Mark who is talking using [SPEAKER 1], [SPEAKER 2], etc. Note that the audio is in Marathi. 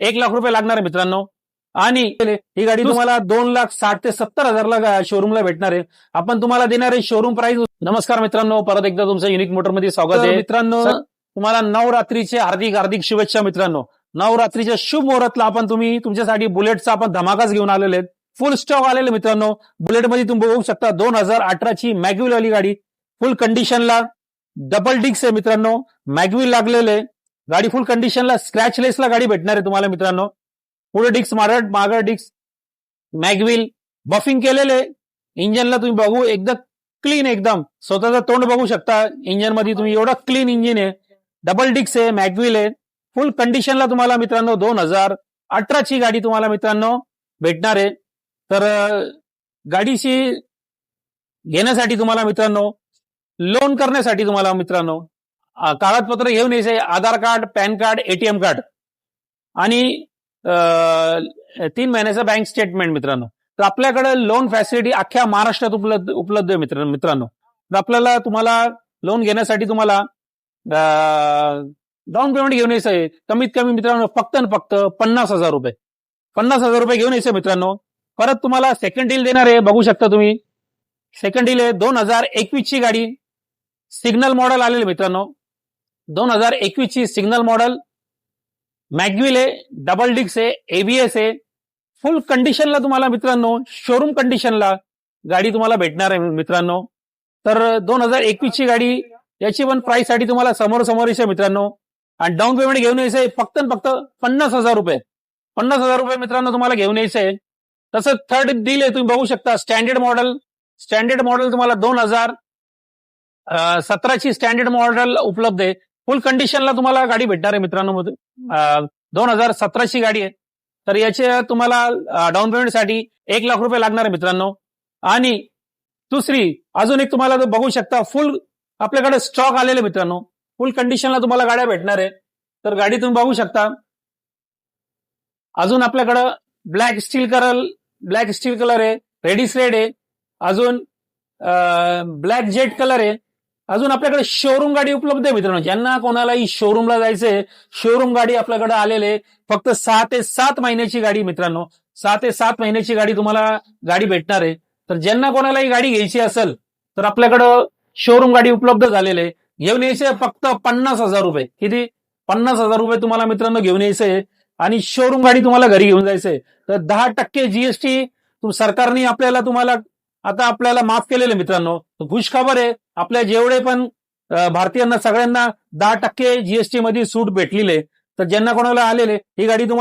[SPEAKER 1] एक लाख रुपये लागणार आहे मित्रांनो. आणि ही गाडी तुम्हाला दोन लाख साठ ते सत्तर हजारला शोरूमला भेटणार आहे. आपण तुम्हाला देणार आहे शोरूम प्राइस नमस्कार मित्रांनो परत एकदा तुमचं युनिक मोटरमध्ये स्वागत आहे. मित्रांनो तुम्हाला नवरात्रीचे हार्दिक हार्दिक शुभेच्छा मित्रांनो. नवरात्रीच्या शुभ मुहूर्तला आपण तुम्ही तुमच्यासाठी बुलेटचा आपण धमाकाच घेऊन आलेले आहेत. फुल स्टॉक आलेले मित्रांनो. बुलेटमध्ये तुम्ही बघू शकता दोन हजार अठराची मॅग्विल वाली गाडी. फुल कंडिशनला डबल डिक्स आहे मित्रांनो. मॅग्विल लागलेले गाडी फुल कंडिशनला स्क्रॅचलेसला गाडी भेटणार आहे तुम्हाला मित्रांनो. पुढे डिक्स मारट मागं डिक्स मॅगविल बफिंग केलेले. इंजनला तुम्ही बघू एकदम क्लीन एकदम. स्वतःचं तोंड बघू शकता. इंजनमध्ये तुम्ही एवढा क्लीन इंजिन आहे. डबल डिक्स आहे मॅग्विल आहे. फुल कंडिशनला तुम्हाला मित्रांनो दोन हजार अठराची गाडी तुम्हाला मित्रांनो भेटणार आहे. तर गाडीशी गाडीची घेण्यासाठी तुम्हाला मित्रांनो लोन करण्यासाठी तुम्हाला मित्रांनो कागदपत्र घेऊन यायचे. Aadhaar card PAN card ATM card. आणि तीन महिन्याचं बँक स्टेटमेंट मित्रांनो. तर आपल्याकडे लोन फॅसिलिटी अख्ख्या महाराष्ट्रात उपलब्ध उपलब्ध आहे मित्र मित्रांनो. तर आपल्याला तुम्हाला लोन घेण्यासाठी तुम्हाला डाऊन पेमेंट घेऊन यायचं आहे. कमीत कमी मित्रांनो फक्त आणि फक्त पन्नास हजार रुपये. पन्नास हजार रुपये घेऊन यायचं मित्रांनो. परत तुम्हाला सेकंड डील देणार आहे. बघू शकता तुम्ही. सेकंड डील आहे दोन हजार एकवीस ची गाडी. सिग्नल मॉडेल आलेले मित्रांनो. दोन हजार एकवीस ची सिग्नल मॉडेल मॅग्विल आहे डबल डिक्स आहे एबीएस आहे. फुल कंडिशनला तुम्हाला मित्रांनो शोरूम कंडिशनला गाडी तुम्हाला भेटणार आहे मित्रांनो. तर दोन हजार एकवीस ची गाडी याची पण प्राइससाठी तुम्हाला समोर समोर यायचं मित्रांनो. आणि डाऊन पेमेंट घेऊन यायचं आहे फक्त फक्त पन्नास हजार रुपये. पन्नास हजार रुपये मित्रांनो तुम्हाला घेऊन यायचं आहे. तसंच थर्ड डील आहे तुम्ही बघू शकता स्टँडर्ड मॉडेल स्टँडर्ड मॉडेल तुम्हाला दोन हजार सतराची स्टँडर्ड मॉडेल उपलब्ध आहे. फुल कंडिशनला तुम्हाला गाडी भेटणार आहे मित्रांनो. मध्ये दोन हजार सतराची गाडी आहे. तर याचे तुम्हाला डाऊन पेमेंटसाठी एक लाख रुपये लागणार आहे मित्रांनो. आणि दुसरी अजून एक तुम्हाला बघू शकता फुल आपल्याकडे स्टॉक आलेले मित्रांनो. फुल कंडिशनला तुम्हाला गाड्या भेटणार आहे. तर गाडी तुम्ही बघू शकता. अजून आपल्याकडं black steel colour black steel colour आहे रेडिस रेड आहे. अजून ब्लॅक जेट कलर आहे. अजून आपल्याकडे शोरूम गाडी उपलब्ध आहे मित्रांनो. ज्यांना कोणालाही शोरूमला जायचंय शोरूम गाडी आपल्याकडे आलेले आहे. फक्त सहा ते सात महिन्याची गाडी मित्रांनो. सहा ते सात महिन्याची गाडी तुम्हाला गाडी भेटणार आहे. तर ज्यांना कोणालाही गाडी घ्यायची असेल तर आपल्याकडं शोरूम गाडी उपलब्ध झालेले आहे. घेऊन यायचे फक्त पन्नास हजार रुपये. किती? पन्नास हजार रुपये तुम्हाला मित्रांनो घेऊन यायचे. आणि शोरूम गाडी तुम्हाला घरी घेऊन जायचंय. तर दहा टक्के जीएसटी सरकारने आपल्याला तुम्हाला आता आपल्याला माफ केलेलं मित्रांनो. खुश खबर आहे. आपल्या जेवढे पण भारतीयांना सगळ्यांना दहा टक्के जीएसटी मध्ये सूट भेटलेली आहे. तर ज्यांना कोणाला आलेले ही गाडी तुम्हाला